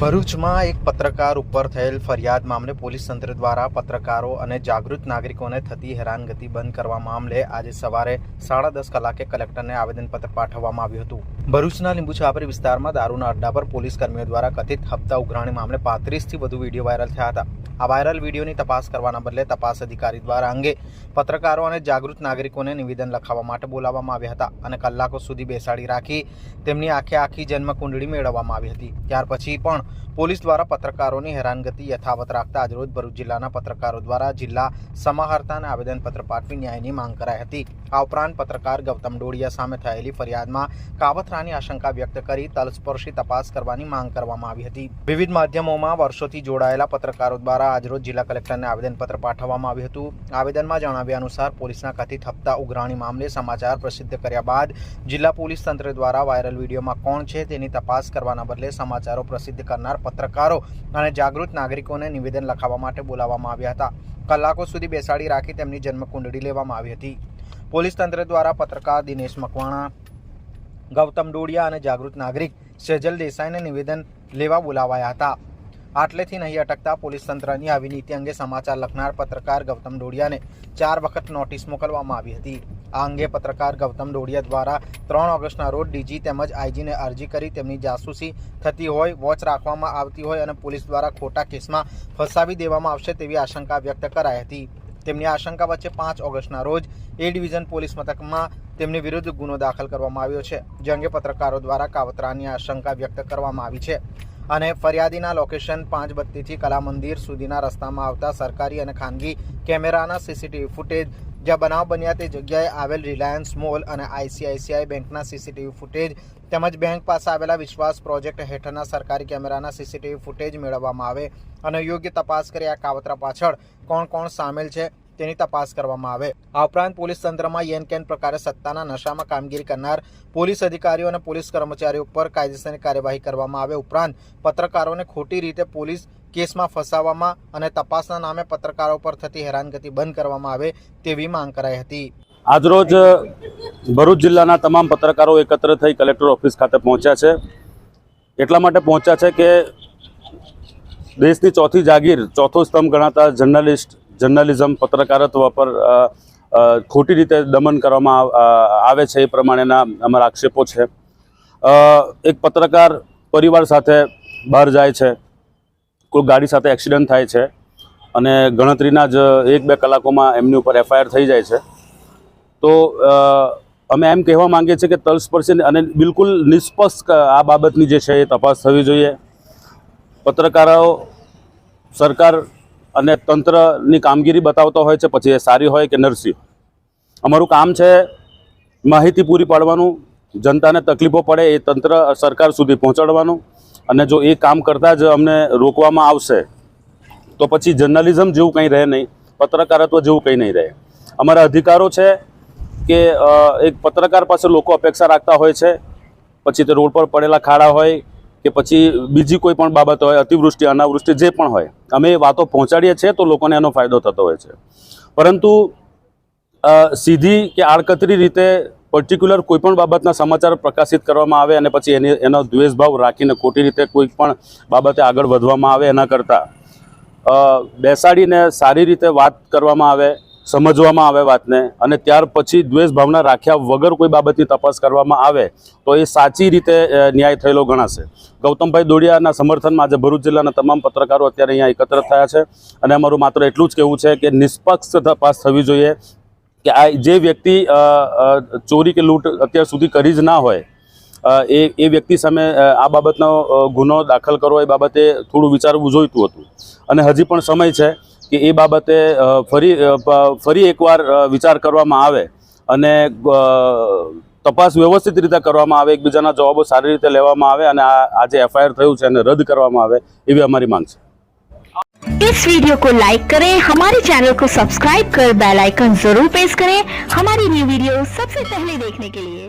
ભરૂચમાં એક પત્રકાર ઉપર થયેલ ફરિયાદ મામલે પોલીસ તંત્ર દ્વારા પત્રકારો અને જાગૃત નાગરિકોને થતી હેરાનગતિ બંધ કરવા મામલે આજે સવારે સાડા દસ કલાકે કલેક્ટરને આવેદનપત્ર પાઠવવામાં આવ્યું હતું. ભરૂચના લીંબુ છાપરી વિસ્તારમાં દારૂના અડ્ડા પર પોલીસ કર્મીઓ દ્વારા કથિત હપ્તા ઉઘરાણી મામલે પાંત્રીસથી વધુ વીડિયો વાયરલ થયા હતા. આ વાયરલ વિડીયોની તપાસ કરવાના બદલે તપાસ અધિકારી દ્વારા અંગે પત્રકારો અને જાગૃત નાગરિકોને નિવેદન લખાવવા માટે બોલાવવામાં આવ્યા હતા અને કલાકો સુધી બેસાડી રાખી તેમની આખે આખી જન્મ કુંડળી મેળવવામાં આવી હતી. ત્યાર પછી પણ પોલીસ દ્વારા પત્રકારોની હેરાનગતિ યથાવત રાખતા આજરોજ ભરૂચ જિલ્લાના પત્રકારો દ્વારા જિલ્લા સમાહર્તા અને આવેદનપત્ર પાઠવી ન્યાયની માંગ કરાઈ હતી. આ ઉપરાંત પત્રકાર ગૌતમ ડોડિયા સામે થયેલી ફરિયાદમાં કાવતરાની આશંકા વ્યક્ત કરી તલસ્પર્શી તપાસ કરવાની માંગ કરવામાં આવી હતી. વિવિધ માધ્યમોમાં વર્ષોથી જોડાયેલા પત્રકારો દ્વારા આજરોજ જિલ્લા કલેક્ટરને આવેદનપત્ર પાઠવવામાં આવ્યું હતું. આવેદનમાં જણાવ્યા અનુસાર પોલીસના કથિત હપ્તા ઉઘરાણી મામલે સમાચાર પ્રસિદ્ધ કર્યા બાદ જિલ્લા પોલીસ તંત્ર દ્વારા વાયરલ વિડીયોમાં કોણ છે તેની તપાસ કરવાના બદલે સમાચારો પ્રસિદ્ધ કરનાર પત્રકારો અને જાગૃત નાગરિકોને નિવેદન લખાવવા માટે બોલાવવામાં આવ્યા હતા. કલાકો સુધી બેસાડી રાખી તેમની જન્મકુંડળી લેવામાં આવી હતી. પોલીસ તંત્ર દ્વારા પત્રકાર દિનેશ મકવાણા, ગૌતમ ડોડિયા અને જાગૃત નાગરિક સેજલ દેસાઈને નિવેદન લેવા બોલાવાયા હતા. આટલેથી નહીં અટકતા પોલીસ તંત્રની આવી નીતિ અંગે સમાચાર લખનાર પત્રકાર ગૌતમ ડોડિયાને ચાર વખત નોટિસ મોકલવામાં આવી હતી. આ અંગે પત્રકાર ગૌતમ ડોડિયા દ્વારા ત્રણ ઓગસ્ટના રોજ ડીજી તેમજ આઈજીને અરજી કરી તેમની જાસૂસી થતી હોય, વોચ રાખવામાં આવતી હોય અને પોલીસ દ્વારા ખોટા કેસમાં ફસાવી દેવામાં આવશે તેવી આશંકા વ્યક્ત કરાઈ હતી. તેમની આશંકા વચ્ચે પાંચ ઓગસ્ટના રોજ એ ડિવિઝન પોલીસ મથકમાં તેમની વિરુદ્ધ ગુનો દાખલ કરવામાં આવ્યો છે, જે અંગે પત્રકારો દ્વારા કાવતરાની આશંકા વ્યક્ત કરવામાં આવી છે. અને ફરિયાદીના લોકેશન પાંચ બત્તીથી કલા મંદિર સુધીના રસ્તામાં આવતા સરકારી અને ખાનગી કેમેરાના સીસીટીવી ફૂટેજ જ્યાં બનાવ બન્યા તે જગ્યાએ આવેલ રિલાયન્સ મોલ અને આઈસીઆઈસીઆઈ બેંકના સીસીટીવી ફૂટેજ તેમજ બેંક પાસે આવેલા વિશ્વાસ પ્રોજેક્ટ હેઠળના સરકારી કેમેરાના સીસીટીવી ફૂટેજ મેળવવામાં આવે અને યોગ્ય તપાસ કરી આ કાવતરા પાછળ કોણ કોણ સામેલ છે તેની તપાસ કરવામાં આવે. આ ઉપરાંત પોલીસ તંત્રમાં યેન કેન પ્રકારે સત્તાના નશામાં કામગીરી કરનાર પોલીસ અધિકારીઓ અને પોલીસ કર્મચારીઓ ઉપર કાયદેસરની કાર્યવાહી કરવામાં આવે. ઉપરાંત પત્રકારોને ખોટી રીતે પોલીસ કેસમાં ફસાવવામાં અને તપાસના નામે પત્રકારો પર થતી હેરાનગતિ બંધ કરવામાં આવે તેવી માંગ કરાઈ હતી. આજરોજ ભરૂચ જિલ્લાના તમામ પત્રકારો એકત્ર થઈ કલેક્ટર ઓફિસ ખાતે પહોંચ્યા છે. એટલા માટે પહોંચ્યા છે કે દેશની ચોથી જાગીર, ચોથો સ્તંભ ગણાતા જર્નલિસ્ટ જર્નલિઝમ, પત્રકારત્વ પર ખોટી રીતે દમન કરવામાં આવે છે એ પ્રમાણેના અમારા આક્ષેપો છે. એક પત્રકાર પરિવાર સાથે બહાર જાય છે. કોઈ ગાડી સાથે એક્સિડન્ટ થાય છે અને ગણતરીના જ એક બે કલાકોમાં એમની ઉપર એફઆઈઆર થઈ જાય છે. તો અમે એમ કહેવા માંગીએ છીએ કે તલસ્પર્શી અને બિલકુલ નિષ્પક્ષ આ બાબતની જે છે એ તપાસ થવી જોઈએ. પત્રકારો, સરકાર અને તંત્રની કામગીરી બતાવતો હોય છે, પછી એ સારી હોય કે નરસી અમારું કામ છે માહિતી પૂરી પાડવાનું, જનતાને તકલીફો પડે એ તંત્ર સરકાર સુધી પહોંચાડવાનું, અને જો એ કામ કરતાં જ અમને રોકવામાં આવશે, તો પછી જર્નલિઝમ જેવું કંઈ રહે નહીં, પત્રકારત્વ જેવું કંઈ નહીં રહે. અમારા અધિકારો છે કે એક પત્રકાર પાસે લોકો અપેક્ષા રાખતા હોય છે, પછી તે રોડ પર પડેલા ખાડા હોય કે પછી બીજી કોઈ પણ બાબત હોય, અતિવૃષ્ટિ, અનાવૃષ્ટિ, જે પણ હોય, અમે એ વાતો પહોંચાડીએ છીએ તો લોકોને એનો ફાયદો થતો હોય છે. પરંતુ સીધી કે આડકતરી રીતે પર્ટિક્યુલર કોઈ પણ બાબતના સમાચાર પ્રકાશિત કરવામાં આવે અને પછી એની, એનો દ્વેષભાવ રાખીને ખોટી રીતે કોઈ પણ બાબતે આગળ વધવામાં આવે એના કરતાં બેસાડીને સારી રીતે વાત કરવામાં આવે સમજવામાં આવે વાતને અને ત્યાર પછી દ્વેષ ભાવના રાખ્યા વગર કોઈ બાબતની તપાસ કરવામાં આવે તો એ સાચી રીતે ન્યાય થયેલો ગણાશે. ગૌતમભાઈ દોડિયાના સમર્થનમાં આજે ભરૂચ જિલ્લાના તમામ પત્રકારો અત્યારે અહીંયા એકત્ર થયા છે અને અમારું માત્ર એટલું જ કહેવું છે કે નિષ્પક્ષ તપાસ થવી જોઈએ કે આ જે વ્યક્તિ ચોરી કે લૂંટ અત્યાર સુધી કરી જ ના હોય એ એ વ્યક્તિ સામે આ બાબતનો ગુનો દાખલ કરવો એ બાબતે થોડું વિચારવું જોઈતું હતું. અને હજી પણ સમય છે કે એ બાબતે અ, ફરી અ, પ- ફરી એકવાર અ, વિચાર કરવામાં આવે અને અ, તપાસ વ્યવસ્થિત રીતે કરવામાં આવે એકબીજાના જવાબો સારી રીતે લેવામાં આવે અને આ આ જે એફઆઈઆર થયું છે એને રદ કરવામાં આવે એવી અમારી માંગ છે इस वीडियो को लाइक करें हमारे चैनल को सब्सक्राइब कर बेल आइकन जरूर प्रेस करें हमारी न्यू वीडियो सबसे पहले देखने के लिए